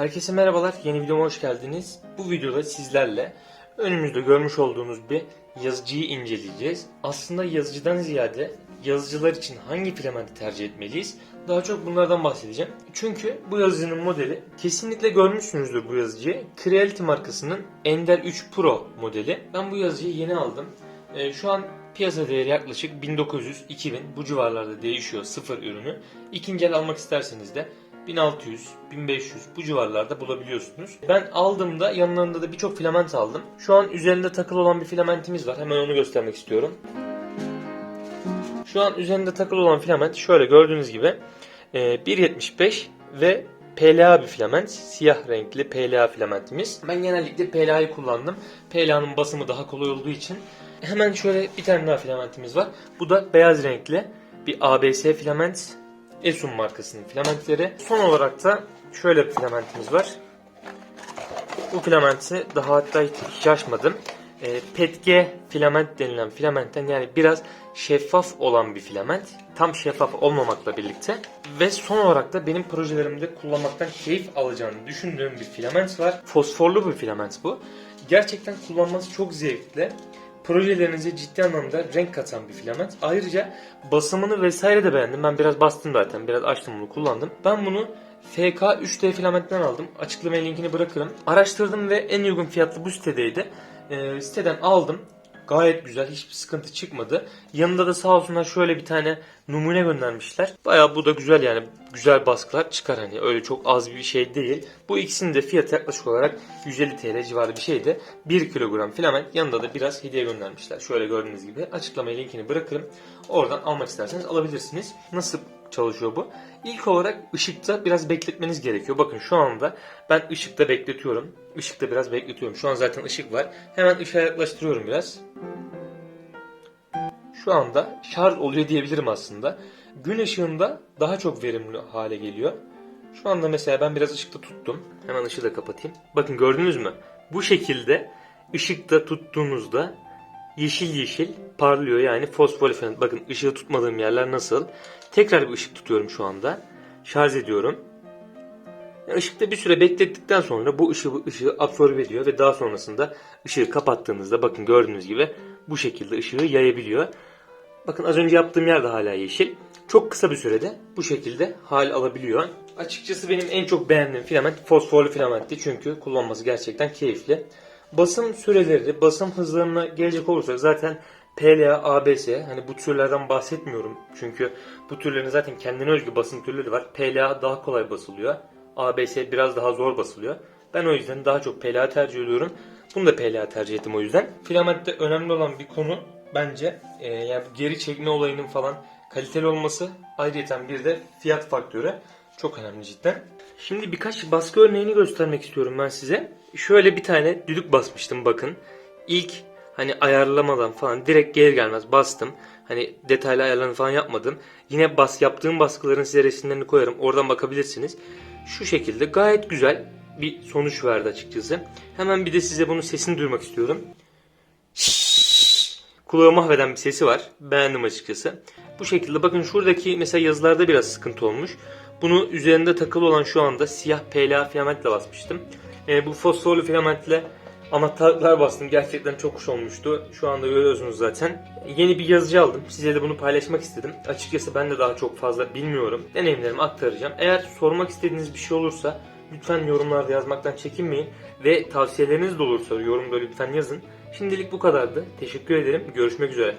Herkese merhabalar, yeni videoma hoş geldiniz. Bu videoda sizlerle önümüzde görmüş olduğunuz bir yazıcıyı inceleyeceğiz. Aslında yazıcıdan ziyade yazıcılar için hangi filamenti tercih etmeliyiz? Daha çok bunlardan bahsedeceğim. Çünkü bu yazıcının modeli kesinlikle görmüşsünüzdür bu yazıcıyı. Creality markasının Ender 3 Pro modeli. Ben bu yazıcıyı yeni aldım. Ee, şu an piyasa değeri yaklaşık 1900-2000 bu civarlarda değişiyor sıfır ürünü. İkinci el almak isterseniz de 1600, 1500 bu civarlarda bulabiliyorsunuz. Ben aldığımda yanlarında da birçok filament aldım. Şu an üzerinde takılı olan bir filamentimiz var. Hemen onu göstermek istiyorum. Şu an üzerinde takılı olan filament şöyle gördüğünüz gibi e, 1.75 ve PLA bir filament. Siyah renkli PLA filamentimiz. Ben genellikle PLA'yı kullandım. PLA'nın basımı daha kolay olduğu için. Hemen şöyle bir tane daha filamentimiz var. Bu da beyaz renkli bir ABS filament. Esun markasının filamentleri. Son olarak da şöyle bir filamentimiz var. Bu filamenti daha hatta hiç, hiç açmadım. E, PETG filament denilen filamentten yani biraz şeffaf olan bir filament. Tam şeffaf olmamakla birlikte. Ve son olarak da benim projelerimde kullanmaktan keyif alacağını düşündüğüm bir filament var. Fosforlu bir filament bu. Gerçekten kullanması çok zevkli. Projelerinize ciddi anlamda renk katan bir filament. Ayrıca basımını vesaire de beğendim. Ben biraz bastım zaten. Biraz açtım bunu kullandım. Ben bunu FK 3D filamentten aldım. Açıklamaya linkini bırakırım. Araştırdım ve en uygun fiyatlı bu sitedeydi. Ee, siteden aldım. Gayet güzel. Hiçbir sıkıntı çıkmadı. Yanında da sağ olsunlar şöyle bir tane numune göndermişler. Baya bu da güzel yani. Güzel baskılar çıkar hani. Öyle çok az bir şey değil. Bu ikisinin de fiyatı yaklaşık olarak 150 TL civarı bir şeydi. 1 kilogram filament yanında da biraz hediye göndermişler. Şöyle gördüğünüz gibi açıklamaya linkini bırakırım. Oradan almak isterseniz alabilirsiniz. Nasıl çalışıyor bu? İlk olarak ışıkta biraz bekletmeniz gerekiyor. Bakın şu anda ben ışıkta bekletiyorum. Işıkta biraz bekletiyorum. Şu an zaten ışık var. Hemen ışığa yaklaştırıyorum biraz. Şu anda şarj oluyor diyebilirim aslında. Gün ışığında daha çok verimli hale geliyor. Şu anda mesela ben biraz ışıkta tuttum. Hemen ışığı da kapatayım. Bakın gördünüz mü? Bu şekilde ışıkta tuttuğunuzda yeşil yeşil parlıyor yani fosforifilament. Bakın ışığı tutmadığım yerler nasıl? Tekrar bir ışık tutuyorum şu anda. Şarj ediyorum. Yani ışıkta bir süre beklettikten sonra bu ışığı, ışığı absorbe ediyor ve daha sonrasında ışığı kapattığınızda bakın gördüğünüz gibi bu şekilde ışığı yayabiliyor. Bakın az önce yaptığım yer de hala yeşil. Çok kısa bir sürede bu şekilde hal alabiliyor. Açıkçası benim en çok beğendiğim filament fosforlu filamentti çünkü kullanması gerçekten keyifli. Basım süreleri, basım hızlarına gelecek olursak zaten PLA, ABS hani bu türlerden bahsetmiyorum. Çünkü bu türlerin zaten kendine özgü basım türleri var. PLA daha kolay basılıyor. ABS biraz daha zor basılıyor. Ben o yüzden daha çok PLA tercih ediyorum. Bunu da PLA tercih ettim o yüzden. Filamentte önemli olan bir konu bence e, yani geri çekme olayının falan kaliteli olması. Ayrıca bir de fiyat faktörü çok önemli cidden. Şimdi birkaç baskı örneğini göstermek istiyorum ben size. Şöyle bir tane düdük basmıştım bakın. İlk hani ayarlamadan falan direkt gelir gelmez bastım. Hani detaylı ayarlarını falan yapmadım. Yine bas yaptığım baskıların size resimlerini koyarım. Oradan bakabilirsiniz. Şu şekilde gayet güzel bir sonuç verdi açıkçası. Hemen bir de size bunun sesini duymak istiyorum. Kulağı mahveden bir sesi var. Beğendim açıkçası. Bu şekilde bakın şuradaki mesela yazılarda biraz sıkıntı olmuş. Bunu üzerinde takılı olan şu anda siyah PLA filamentle basmıştım. Ee, bu fosforlu filamentle anahtarlar bastım. Gerçekten çok hoş olmuştu. Şu anda görüyorsunuz zaten. Yeni bir yazıcı aldım. Size de bunu paylaşmak istedim. Açıkçası ben de daha çok fazla bilmiyorum. Deneyimlerimi aktaracağım. Eğer sormak istediğiniz bir şey olursa lütfen yorumlarda yazmaktan çekinmeyin. Ve tavsiyeleriniz de olursa yorumda lütfen yazın. Şimdilik bu kadardı. Teşekkür ederim. Görüşmek üzere.